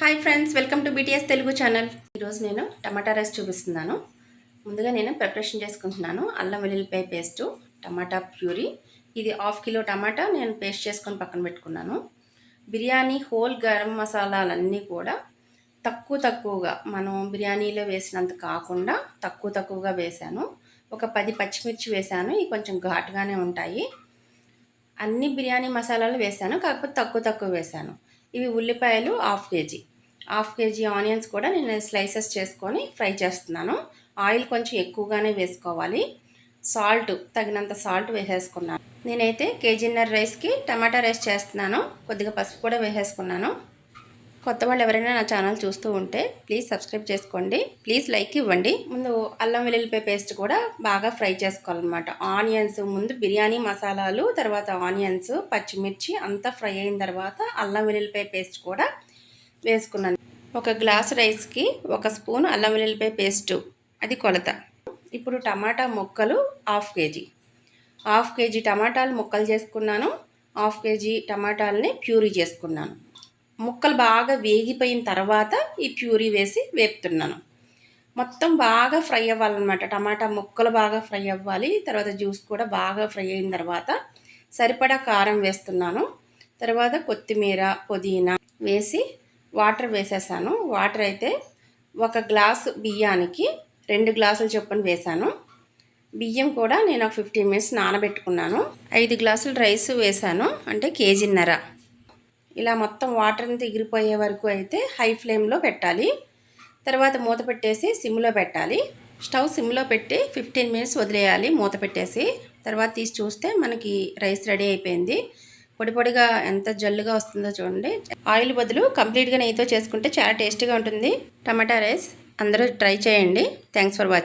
Hi friends welcome to BTS Telugu channel ఈరోజు నేను టమాటా rice చూపిస్తున్నాను. ముందుగా నేను ప్రిపరేషన్ చేసుకుంటున్నాను. అల్లం వెల్లుల్లిపాయ పేస్టు టమాటా ప్యూరీ. ఇది హాఫ్ కిలో టమాటా నేను పేస్ట్ చేసుకొని పక్కన పెట్టుకున్నాను. బిర్యానీ హోల్ గరం మసాలాలన్నీ కూడా తక్కువ తక్కువగా మనం బిర్యానీలో వేసినంత కాకుండా తక్కువ తక్కువగా వేశాను. ఒక పది పచ్చిమిర్చి వేశాను. ఇవి కొంచెం ఘాటుగానే ఉంటాయి. అన్ని బిర్యానీ మసాలాలు వేశాను. కాకపోతే తక్కువ తక్కువ వేశాను. ఇవి ఉల్లిపాయలు half KG. Half KG onions కూడా నేను స్లైసెస్ చేసుకొని ఫ్రై చేస్తున్నాను. ఆయిల్ కొంచెం ఎక్కువగానే వేసుకోవాలి. సాల్ట్ తగినంత సాల్ట్ వేసేసుకున్నాను. నేనైతే కేజీన్నర రైస్కి టమాటా రైస్ చేస్తున్నాను. కొద్దిగా పసుపు కూడా వేసేసుకున్నాను. కొత్త వాళ్ళు ఎవరైనా నా ఛానల్ చూస్తూ ఉంటే ప్లీజ్ సబ్స్క్రైబ్ చేసుకోండి. ప్లీజ్ లైక్ ఇవ్వండి. ముందు అల్లం వెల్లుల్లిపాయ పేస్ట్ కూడా బాగా ఫ్రై చేసుకోవాలన్నమాట. ఆనియన్స్ ముందు బిర్యానీ మసాలాలు తర్వాత ఆనియన్స్ పచ్చిమిర్చి అంతా ఫ్రై అయిన తర్వాత అల్లం వెల్లుల్లిపాయ పేస్ట్ కూడా వేసుకున్నాను. ఒక గ్లాస్ రైస్కి ఒక స్పూన్ అల్లం వెల్లుల్లిపాయ పేస్టు. అది కొలత. ఇప్పుడు టమాటా ముక్కలు హాఫ్ కేజీ. హాఫ్ కేజీ టమాటాలు ముక్కలు చేసుకున్నాను. హాఫ్ కేజీ టమాటాలని ప్యూరీ చేసుకున్నాను. ముక్కలు బాగా వేగిపోయిన తర్వాత ఈ ప్యూరీ వేసి వేపుతున్నాను. మొత్తం బాగా ఫ్రై అవ్వాలన్నమాట. టమాటా ముక్కలు బాగా ఫ్రై అవ్వాలి. తర్వాత జ్యూస్ కూడా బాగా ఫ్రై అయిన తర్వాత సరిపడా కారం వేస్తున్నాను. తర్వాత కొత్తిమీర పుదీనా వేసి వాటర్ వేసేసాను. వాటర్ అయితే ఒక గ్లాసు బియ్యానికి రెండు గ్లాసులు చొప్పున వేశాను బియ్యం కూడా నేను ఒక ఫిఫ్టీన్ మినిట్స్ నానబెట్టుకున్నాను. ఐదు గ్లాసులు రైస్ వేశాను అంటే కేజీన్నర. ఇలా మొత్తం వాటర్ అంతా ఎగిరిపోయే వరకు అయితే హై ఫ్లేమ్లో పెట్టాలి. తర్వాత మూత పెట్టేసి సిమ్లో పెట్టాలి. స్టవ్ సిమ్లో పెట్టి ఫిఫ్టీన్ మినిట్స్ వదిలేయాలి మూత పెట్టేసి. తర్వాత తీసి చూస్తే మనకి రైస్ రెడీ అయిపోయింది. పొడి పొడిగా ఎంత జల్లుగా వస్తుందో చూడండి. ఆయిల్ బదులు కంప్లీట్గా నెయ్యితో చేసుకుంటే చాలా టేస్టీగా ఉంటుంది. టమాటా రైస్ అందరూ ట్రై చేయండి. Thanks for watching.